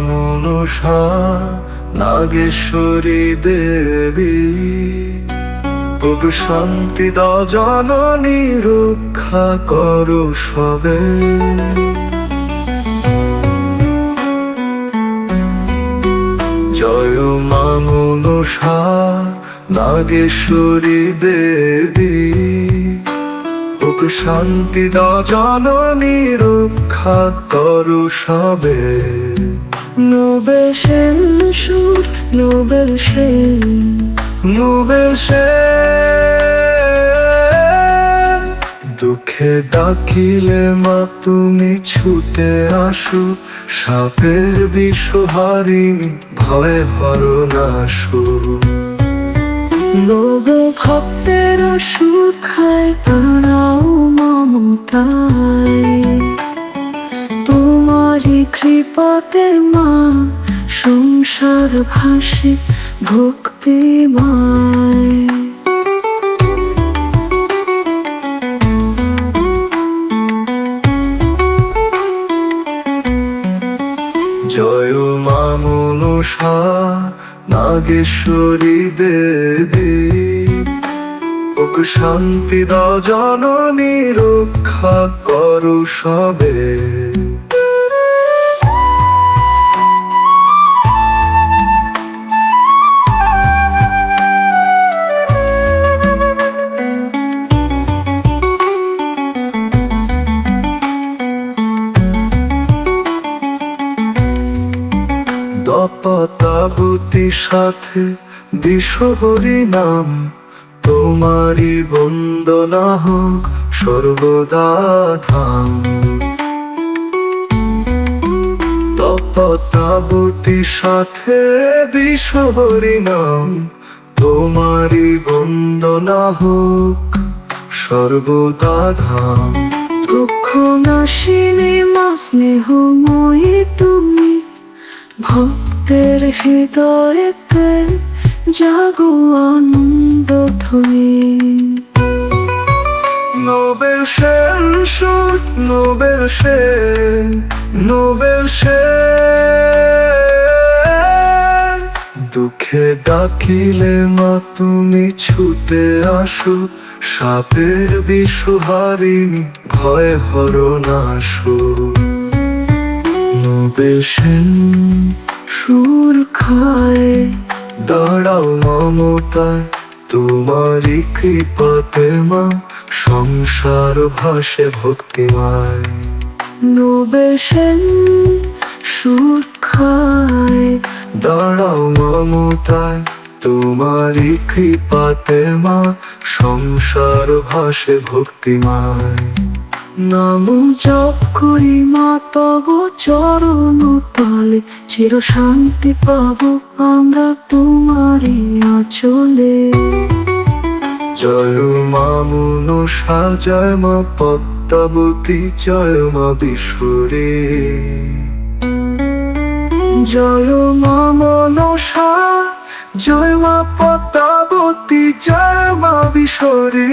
মনসা নাগেশ্বরী দেবী। তবু শান্তি দাও জননী রক্ষা করো সবে। জয় মা নাগেশ্বরী দেবী। ওক শান্তি দাও জননী রক্ষা করো সবে। নোবেল সেন সুর নোবেল সেন। নোবেল সে দুঃখে ডাকিলে মা তুমি ছুটে আসো। সাপের বিষহারিণী ভয় হর না নাশো নোবেল ভক্তের সুর খায় তারাও মমতায়। কৃপাতে মা, সংসার ভাসে ভক্তিময় জয় মা মনসা নাগেশ্বরী দেবী। ওক শান্তি দাও জননী, রক্ষা করো সবে। দপতাবতী সাথে বিশ্বহরি নাম তোমারি বন্দনা হোক সর্বদা ধাম। তপতাবতী সাথে বিশ্বহরি নাম তোমারি বন্দনা হোক সর্বদা ধাম। দুঃখ নাশিনী মা স্নেহময়ী তুমি ভক্তের হৃদয়েতে জাগো আনন্দ ধ্বনি নোবেল সেন সুর, নোবেল সেন নোবেল সেন। দুঃখে ডাকিলে মা, তুমি ছুটে আসো, সাপের বিষহারিণী, ভয় হর নাশো নোবেল সেন সুর খায়। দাঁড়াও মমতায় তোমারই কৃপাতে মা সংসার ভাসে ভক্তিমায়। সুর খায়। দাঁড়াও মমতায় তোমারই কৃপাতে মা সংসার ভাসে ভক্তিমায়। নাম জপ করি মা তব চরণ তালে চির শান্তি পাবো আমরা তোমারই আচলে। জয় মা মনসা জয় মা পদ্মাবতী জয় মা বিশ্বরে জয় মা মনসা জয় মা পদ্মাবতী জয় মা বিশ্বরে